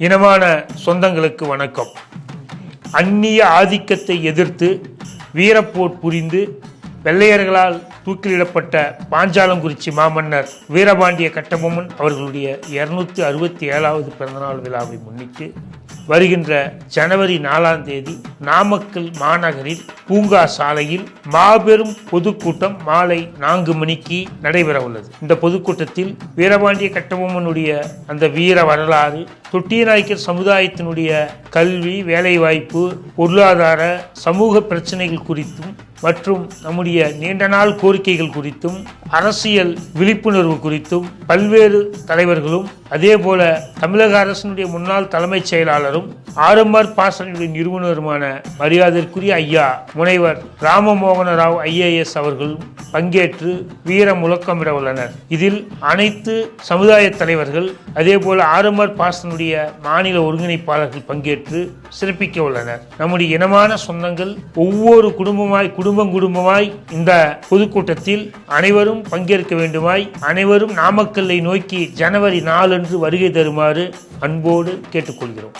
இனமான சொந்தங்களுக்கு வணக்கம். அந்நிய ஆதிக்கத்தை எதிர்த்து வீரப்போர் புரிந்து வெள்ளையர்களால் தூக்கிலிடப்பட்ட பாஞ்சாலங்குறிச்சி மாமன்னர் வீரபாண்டிய கட்டபொம்மன் அவர்களுடைய இருநூத்தி அறுபத்தி ஏழாவது பிறந்தநாள் விழாவை முன்னிட்டு வருகின்ற ஜனவரி நாலாம் தேதி நாமக்கல் மாநகரில் பூங்கா சாலையில் மாபெரும் பொதுக்கூட்டம் மாலை நான்கு மணிக்கு நடைபெற உள்ளது. இந்த பொதுக்கூட்டத்தில் வீரபாண்டிய கட்டபொம்மனுடைய அந்த வீர வரலாறு தொட்டியநாயக்கர் சமுதாயத்தினுடைய கல்வி வேலைவாய்ப்பு பொருளாதார சமூக பிரச்சனைகள் குறித்தும் மற்றும் நம்முடைய நீண்ட நாள் கோரிக்கைகள் குறித்தும் அரசியல் விழிப்புணர்வு குறித்தும் பல்வேறு தலைவர்களும் அதேபோல தமிழக அரசினுடைய முன்னாள் தலைமைச் செயலாளரும் ஆர்எம்ஆர் பாசனுடைய நிறுவனருமான மரியாதைக்குரிய ஐயா முனைவர் ராமமோகன ராவ் ஐஏஎஸ் அவர்களும் பங்கேற்று வீர முழக்கமிட உள்ளனர். இதில் அனைத்து சமுதாய தலைவர்கள் அதே போல பாசனுடைய மாநில ஒருங்கிணைப்பாளர்கள் பங்கேற்று சிறப்பிக்க உள்ளனர். நம்முடைய இனமான சொந்தங்கள் ஒவ்வொரு குடும்பமாய் குடும்பம் குடும்பமாய் இந்த பொதுக்கூட்டத்தில் அனைவரும் பங்கேற்க வேண்டுமாய் அனைவரும் நாமக்கல்லை நோக்கி ஜனவரி நாலன்று வருகை தருமாறு அன்போடு கேட்டுக்கொள்கிறோம்.